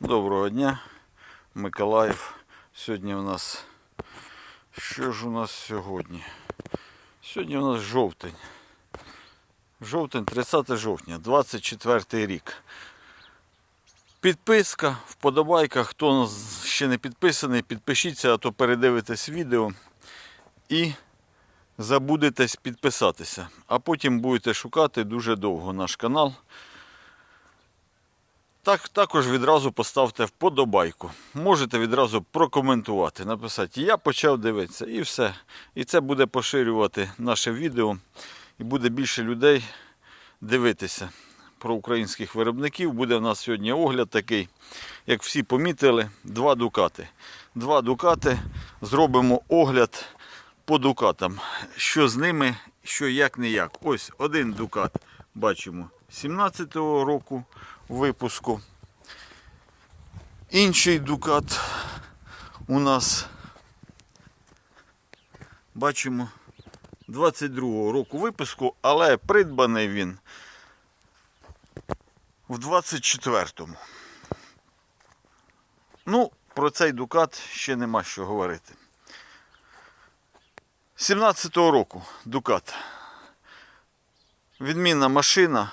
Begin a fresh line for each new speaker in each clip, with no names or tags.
Доброго дня, Миколаїв. Сьогодні у нас. Що ж у нас сьогодні? Сьогодні у нас жовтень. Жовтень, 30 жовтня, 24 рік. Підписка, вподобайка. Хто ще не підписаний, підпишіться, а то передивитесь відео і забудетесь підписатися. А потім будете шукати дуже довго наш канал. Так, також відразу поставте вподобайку. Можете відразу прокоментувати, написати Я почав дивитися і все. І це буде поширювати наше відео. І буде більше людей дивитися про українських виробників. Буде в нас сьогодні огляд такий, як всі помітили, два дукати. Два дукати. Зробимо огляд по дукатам. Що з ними, що як не як. Ось один дукат бачимо 17-го року випуску. Інший дукат у нас бачимо 22-го року випуску, але придбаний він в 24-му. Ну, про цей дукат ще нема що говорити. 17-го року дукат. Відмінна машина,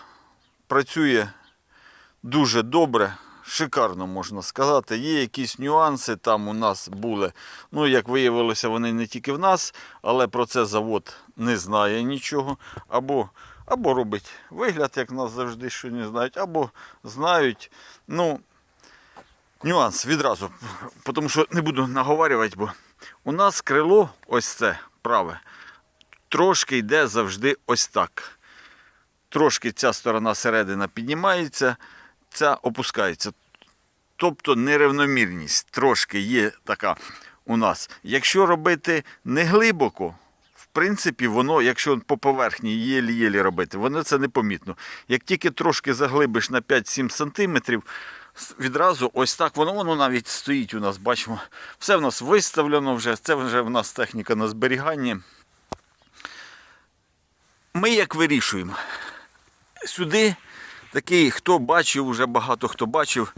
працює дуже добре, шикарно можна сказати. Є якісь нюанси там у нас були. Ну, як виявилося, вони не тільки в нас, але про це завод не знає нічого. Або, або робить вигляд, як нас завжди що не знають, або знають. Ну, нюанс відразу. Тому що не буду наговарювати, бо у нас крило, ось це праве, трошки йде завжди ось так. Трошки ця сторона середина піднімається, ця опускається. Тобто нерівномірність трошки є така у нас. Якщо робити не глибоко, в принципі, воно, якщо по поверхні єлі-єлі робити, воно це непомітно. Як тільки трошки заглибиш на 5-7 см, відразу ось так воно, воно навіть стоїть у нас, бачимо. Все в нас виставлено вже, це вже в нас техніка на зберіганні. Ми як вирішуємо? Сюди такий, хто бачив, вже багато хто бачив,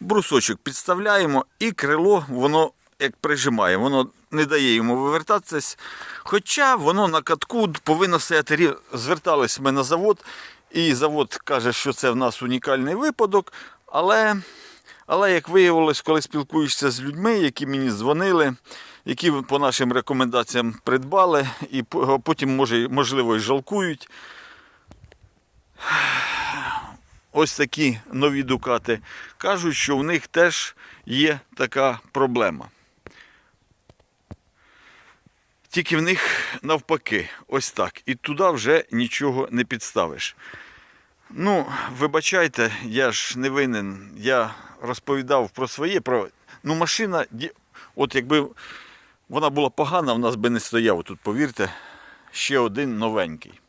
брусочок підставляємо і крило воно як прижимає, воно не дає йому вивертатися. Хоча воно на катку повинно стояти. Звертались ми на завод, і завод каже, що це в нас унікальний випадок. Але, але як виявилось, коли спілкуєшся з людьми, які мені дзвонили, які по нашим рекомендаціям придбали, і потім, може, можливо, і жалкують. Ось такі нові дукати. Кажуть, що в них теж є така проблема. Тільки в них навпаки, ось так. І туди вже нічого не підставиш. Ну, вибачайте, я ж не винен. Я розповідав про своє. Про... Ну, машина, от якби вона була погана, в нас би не стояв тут, повірте, ще один новенький.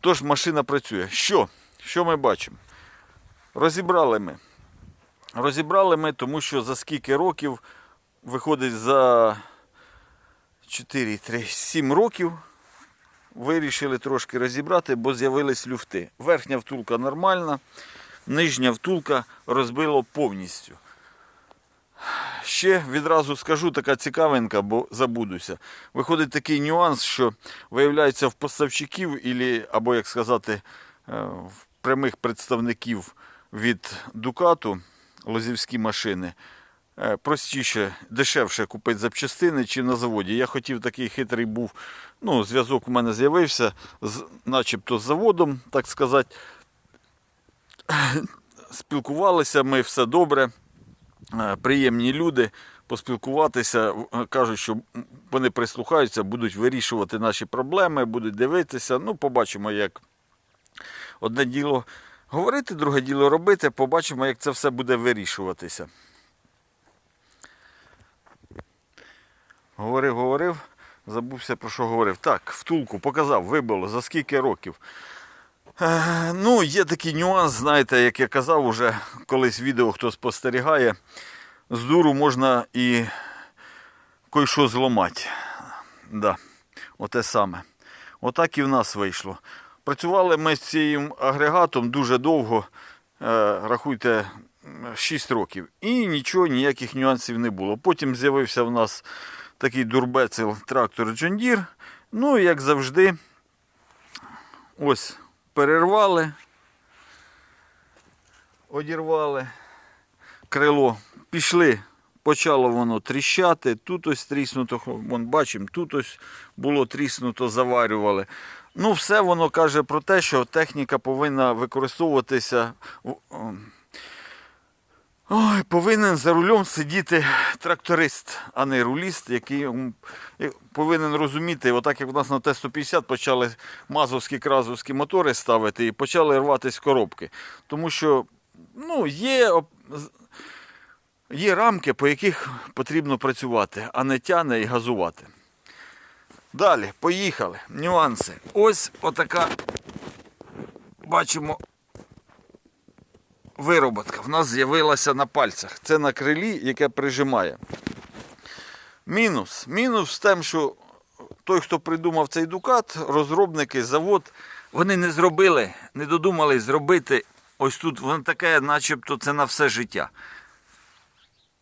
Тож машина працює. Що? Що ми бачимо? Розібрали ми. Розібрали ми, тому що за скільки років виходить за 4, 3, 7 років. Вирішили трошки розібрати, бо з'явились люфти. Верхня втулка нормальна, нижня втулка розбило повністю. Ще відразу скажу така цікавинка, бо забудуся. Виходить такий нюанс, що виявляється в поставщиків, або, як сказати, е, в прямих представників від Дукату лозівські машини. е, Простіше, дешевше купити запчастини чи на заводі. Я хотів такий хитрий був. Ну, зв'язок у мене з'явився, з, начебто з заводом, так сказати. Спілкувалися ми все добре. Е, приємні люди поспілкуватися. Е, Кажуть, що вони прислухаються, будуть вирішувати наші проблеми, будуть дивитися. Ну, побачимо, як одне діло говорити, друге діло робити. Побачимо, як це все буде вирішуватися. Говорив, говорив, забувся про що говорив. Так, втулку показав, вибило за скільки років. Е, Ну, є такий нюанс, знаєте, як я казав уже колись відео, хто спостерігає, з дуру можна і кой-що зламати. Да, оте саме. Отак і в нас вийшло. Працювали ми з цим агрегатом дуже довго. Е, Рахуйте, 6 років. І нічого, ніяких нюансів не було. Потім з'явився в нас такий дурбецел трактор Deere. Ну, як завжди, ось перервали, одірвали крило, пішли. Почало воно тріщати, тут ось тріснуто, вон бачимо, тут ось було тріснуто, заварювали. Ну, все воно каже про те, що техніка повинна використовуватися. Ой, повинен за рулем сидіти тракторист, а не руліст, який е, повинен розуміти, отак як у нас на Т-150 почали мазовські кразовські мотори ставити і почали рватися коробки. Тому що ну, є, є рамки, по яких потрібно працювати, а не тяне і газувати. Далі, поїхали. Нюанси. Ось отака, бачимо, вироботка в нас з'явилася на пальцях. Це на крилі, яке прижимає. Мінус. Мінус в тим, що той, хто придумав цей дукат, розробники, завод, вони не зробили, не додумали зробити ось тут, воно таке, начебто це на все життя.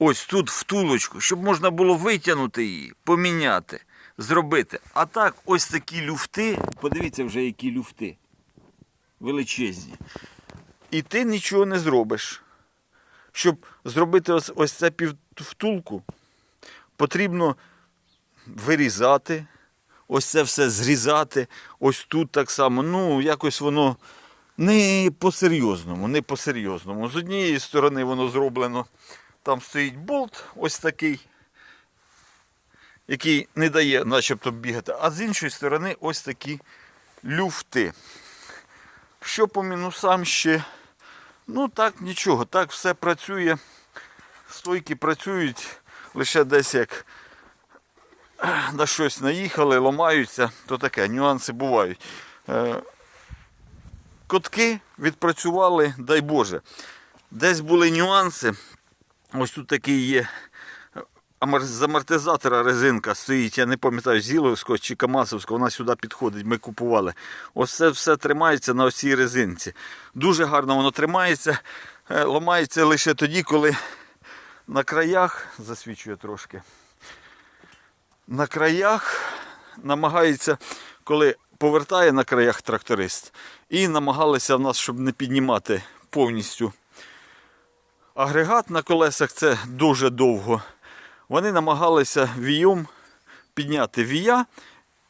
Ось тут втулочку, щоб можна було витягнути її, поміняти, зробити. А так, ось такі люфти, подивіться вже, які люфти. Величезні. І ти нічого не зробиш. Щоб зробити ось, ось це піввтулку, потрібно вирізати, ось це все зрізати, ось тут так само. Ну, якось воно не по-серйозному, не по-серйозному. З однієї сторони воно зроблено, там стоїть болт, ось такий, який не дає начебто бігати, а з іншої сторони ось такі люфти. Що по мінусам ще? Ну так, нічого, так все працює. Стойки працюють лише десь як на щось наїхали, ламаються, то таке, нюанси бувають. Е, Котки відпрацювали, дай Боже. Десь були нюанси. Ось тут такий є з амортизатора резинка стоїть, я не пам'ятаю, з Іловського чи Камасовського, вона сюди підходить, ми купували. Ось це все тримається на цій резинці. Дуже гарно воно тримається, е, ламається лише тоді, коли на краях, засвічує трошки, на краях намагається, коли повертає на краях тракторист, і намагалися в нас, щоб не піднімати повністю агрегат на колесах, це дуже довго. Вони намагалися вієм підняти вія,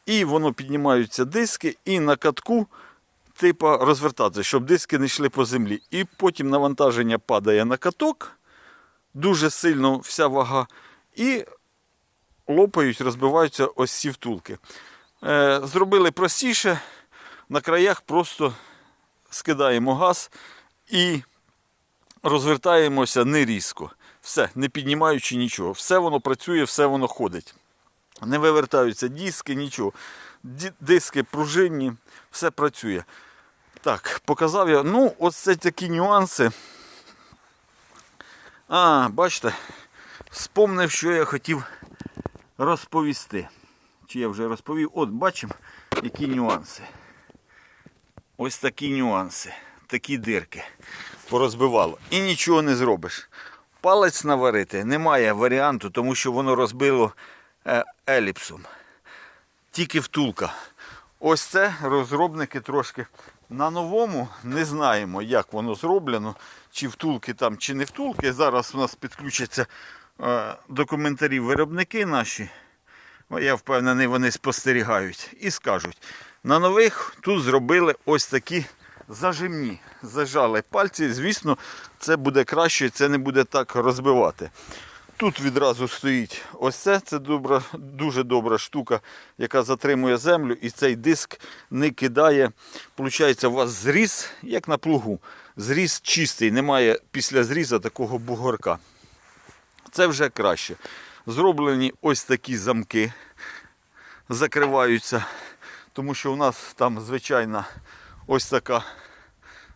і воно піднімаються диски, і на катку типа розвертатися, щоб диски не йшли по землі. І потім навантаження падає на каток, дуже сильно вся вага, і лопають, розбиваються ось ці втулки. Е, зробили простіше, на краях просто скидаємо газ і розвертаємося не різко. Все, не піднімаючи нічого. Все воно працює, все воно ходить. Не вивертаються диски, нічого. Диски пружинні, все працює. Так, показав я. Ну, ось це такі нюанси. А, бачите, спомнив, що я хотів розповісти. Чи я вже розповів? От, бачимо, які нюанси. Ось такі нюанси, такі дирки порозбивало. І нічого не зробиш. Палець наварити немає варіанту, тому що воно розбило е, еліпсом. Тільки втулка. Ось це розробники трошки на новому не знаємо, як воно зроблено, чи втулки там, чи не втулки. Зараз у нас підключаться е, до коментарів виробники наші. Я впевнений, вони спостерігають і скажуть. На нових тут зробили ось такі зажимні. Зажали пальці. Звісно, це буде краще, це не буде так розбивати. Тут відразу стоїть ось це. Це добра, дуже добра штука, яка затримує землю, і цей диск не кидає. Получається, у вас зріз, як на плугу. Зріз чистий, немає після зріза такого бугорка. Це вже краще. Зроблені ось такі замки, закриваються, тому що у нас там звичайна ось така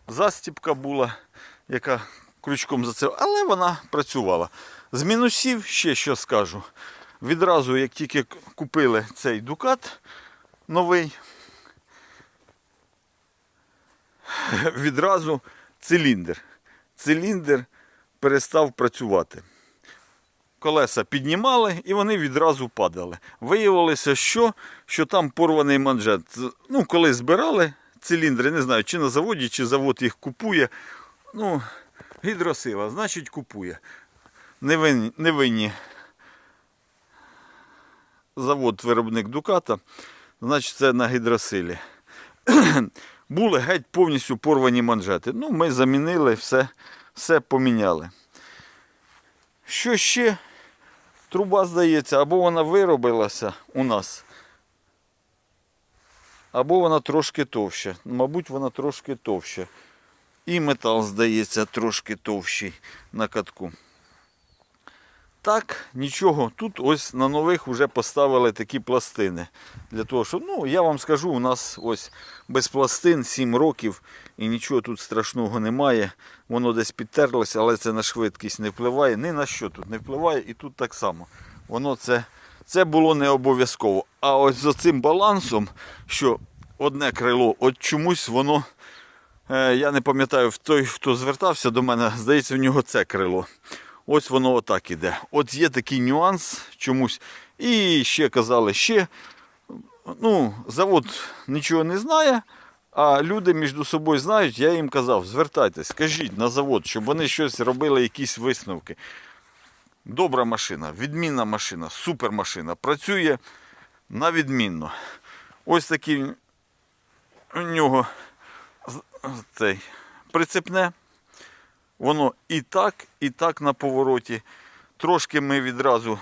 застіпка була, яка крючком за це, але вона працювала. З мінусів ще що скажу. Відразу, як тільки купили цей дукат новий, відразу циліндр. Циліндр перестав працювати. Колеса піднімали і вони відразу падали. Виявилося, що, що там порваний манжет. Ну, коли збирали циліндри, не знаю, чи на заводі, чи завод їх купує. Ну, гідросила, значить купує. Не винні, не винні завод виробник Дуката, значить це на гідросилі. Були геть повністю порвані манжети. Ну, ми замінили, все, все поміняли. Що ще? Труба, здається, або вона виробилася у нас, або вона трошки товща. Мабуть, вона трошки товща. І метал, здається, трошки товщий на катку. Так, нічого. Тут ось на нових вже поставили такі пластини. Для того, щоб, ну, я вам скажу, у нас ось без пластин 7 років і нічого тут страшного немає. Воно десь підтерлося, але це на швидкість не впливає. Ні на що тут не впливає і тут так само. Воно це, це було не обов'язково. А ось за цим балансом, що одне крило, от чомусь воно. Е, Я не пам'ятаю, той, хто звертався до мене, здається, в нього це крило. Ось воно отак іде. От є такий нюанс чомусь. І ще казали, ще. Ну, завод нічого не знає, а люди між собою знають, я їм казав, звертайтесь, скажіть на завод, щоб вони щось робили, якісь висновки. Добра машина, відмінна машина, супер машина. Працює на відмінно. Ось такий у нього цей прицепне. Воно і так, і так на повороті. Трошки ми відразу,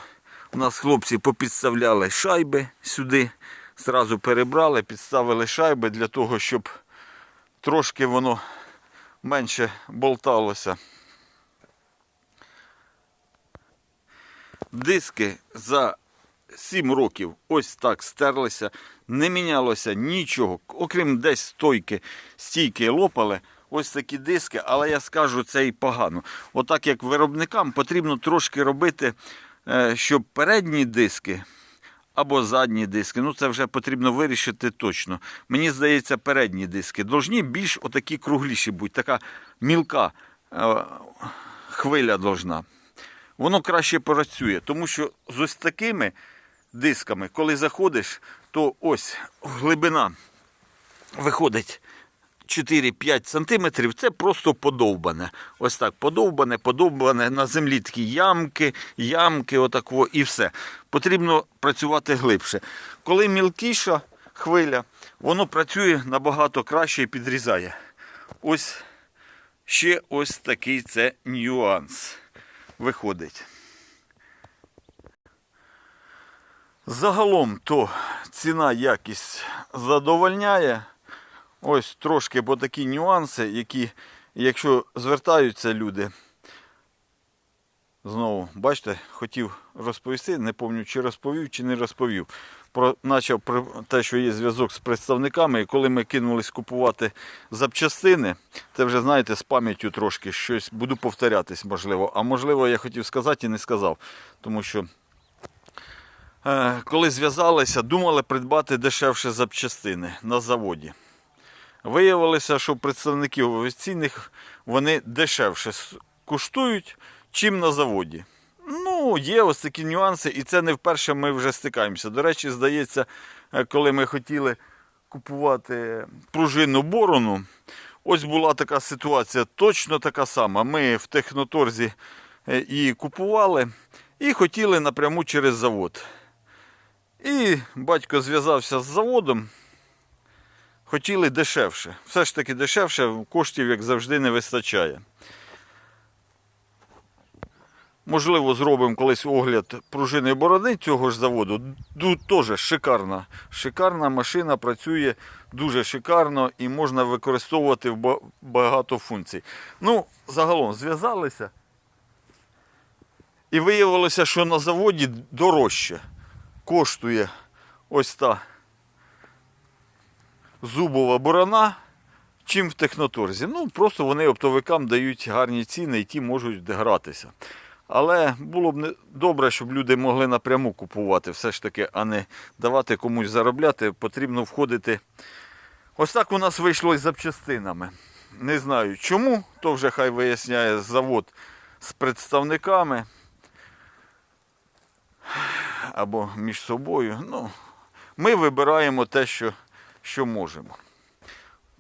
у нас хлопці попідставляли шайби сюди. Зразу перебрали, підставили шайби для того, щоб трошки воно менше болталося. Диски за 7 років ось так стерлися, не мінялося нічого, окрім десь стойки, стійки лопали. Ось такі диски, але я скажу це і погано. Отак як виробникам потрібно трошки робити, е, щоб передні диски або задні диски, ну це вже потрібно вирішити точно. Мені здається, передні диски должні більш отакі кругліші бути, така мілка е, хвиля должна воно краще працює. Тому що з ось такими дисками, коли заходиш, то ось глибина виходить 4-5 сантиметрів, це просто подовбане. Ось так подовбане, подовбане, на землі такі ямки, ямки, отако і все. Потрібно працювати глибше. Коли мілкіша хвиля, воно працює набагато краще і підрізає. Ось ще ось такий це нюанс виходить. Загалом то ціна якість задовольняє. Ось трошки бо такі нюанси, які, якщо звертаються люди, знову, бачите, хотів розповісти, не пам'ятаю, чи розповів, чи не розповів. Про, начав про те, що є зв'язок з представниками, і коли ми кинулись купувати запчастини, це вже, знаєте, з пам'яттю трошки щось буду повторятись, можливо. А можливо, я хотів сказати і не сказав. Тому що е, коли зв'язалися, думали придбати дешевше запчастини на заводі. Виявилося, що представники офіційних вони дешевше коштують, чим на заводі. Ну, є ось такі нюанси, і це не вперше ми вже стикаємося. До речі, здається, е, коли ми хотіли купувати пружинну борону, ось була така ситуація, точно така сама. Ми в техноторзі е, її купували і хотіли напряму через завод. І батько зв'язався з заводом. Хотіли дешевше. Все ж таки дешевше, коштів, як завжди, не вистачає. Можливо, зробимо колись огляд пружини борони цього ж заводу. Тут теж шикарна. Шикарна машина працює дуже шикарно і можна використовувати в багато функцій. Ну, загалом зв'язалися. І виявилося, що на заводі дорожче коштує ось та зубова борона, чим в техноторзі. Ну, просто вони оптовикам дають гарні ціни і ті можуть гратися. Але було б добре, щоб люди могли напряму купувати все ж таки, а не давати комусь заробляти. Потрібно входити. Ось так у нас вийшло із запчастинами. Не знаю чому, то вже хай виясняє завод. з представниками або між собою. Ну, ми вибираємо те, що, що можемо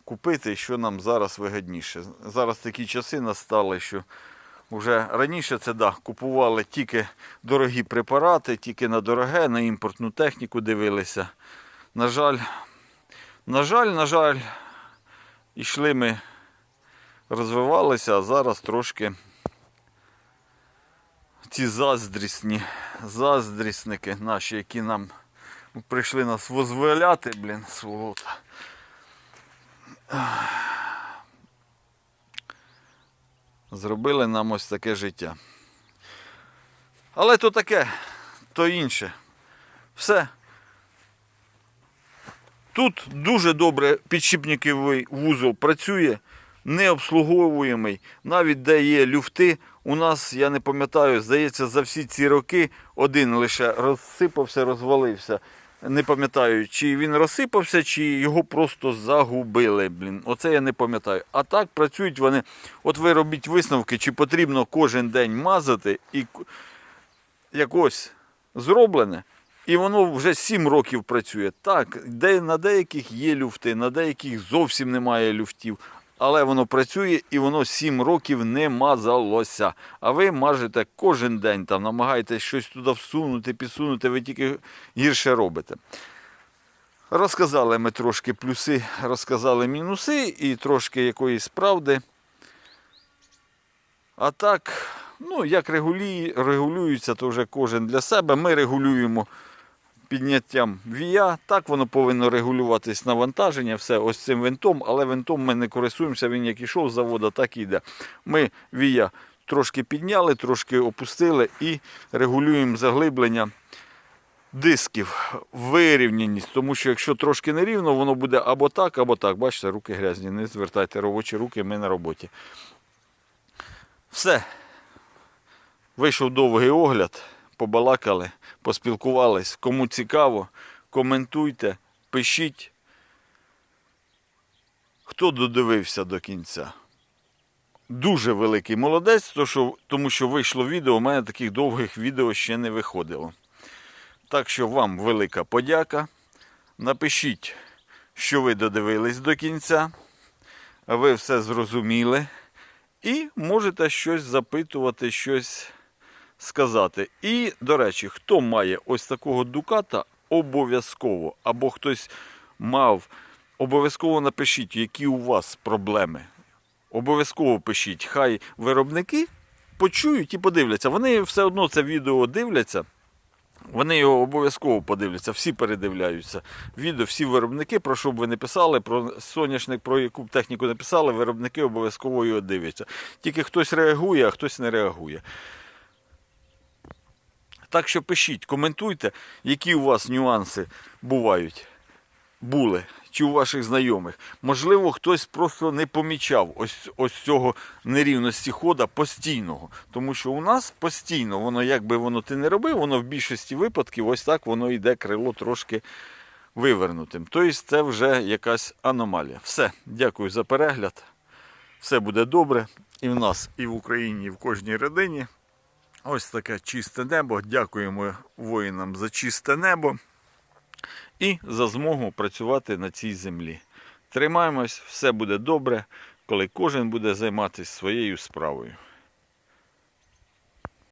купити, що нам зараз вигідніше. Зараз такі часи настали, що вже раніше це да, купували тільки дорогі препарати, тільки на дороге, на імпортну техніку дивилися. На жаль, на жаль, на жаль, ішли ми, розвивалися, а зараз трошки ці заздрісні, заздрісники наші, які нам прийшли нас возволяти, блін, сволота. Зробили нам ось таке життя. Але то таке, то інше. Все. Тут дуже добре підшипниковий вузол працює, не обслуговуємий. Навіть де є люфти, у нас, я не пам'ятаю, здається, за всі ці роки один лише розсипався, розвалився. Не пам'ятаю, чи він розсипався, чи його просто загубили. Блін. Оце я не пам'ятаю. А так працюють вони. От ви робіть висновки, чи потрібно кожен день мазати і якось зроблене. І воно вже 7 років працює. Так, де, на деяких є люфти, на деяких зовсім немає люфтів. Але воно працює і воно 7 років не мазалося. А ви мажете кожен день, там, намагаєтесь щось туди всунути, підсунути, ви тільки гірше робите. Розказали ми трошки плюси, розказали мінуси і трошки якоїсь правди. А так, ну, як регулюється, то вже кожен для себе. Ми регулюємо підняттям вія. Так воно повинно регулюватись навантаження, все ось цим винтом, але винтом ми не користуємося, він як ішов з заводу, так і йде. Ми вія трошки підняли, трошки опустили і регулюємо заглиблення дисків, вирівняність, тому що якщо трошки нерівно, воно буде або так, або так. Бачите, руки грязні, не звертайте робочі руки, ми на роботі. Все. Вийшов довгий огляд, побалакали, поспілкувались. Кому цікаво, коментуйте, пишіть. Хто додивився до кінця? Дуже великий молодець, тому що вийшло відео, у мене таких довгих відео ще не виходило. Так що вам велика подяка. Напишіть, що ви додивились до кінця. Ви все зрозуміли. І можете щось запитувати, щось сказати. І, до речі, хто має ось такого дуката, обов'язково, або хтось мав, обов'язково напишіть, які у вас проблеми. Обов'язково пишіть. Хай виробники почують і подивляться. Вони все одно це відео дивляться. Вони його обов'язково подивляться, всі передивляються. Відео, всі виробники, про що б ви не писали, про соняшник, про яку б техніку не писали, виробники обов'язково його дивляться. Тільки хтось реагує, а хтось не реагує. Так що пишіть, коментуйте, які у вас нюанси бувають, були, чи у ваших знайомих. Можливо, хтось просто не помічав ось, ось цього нерівності хода постійного. Тому що у нас постійно, воно як би воно ти не робив, воно в більшості випадків ось так воно йде крило трошки вивернутим. Тобто це вже якась аномалія. Все, дякую за перегляд. Все буде добре. І в нас, і в Україні, і в кожній родині. Ось таке чисте небо. Дякуємо воїнам за чисте небо і за змогу працювати на цій землі. Тримаємось, все буде добре, коли кожен буде займатися своєю справою.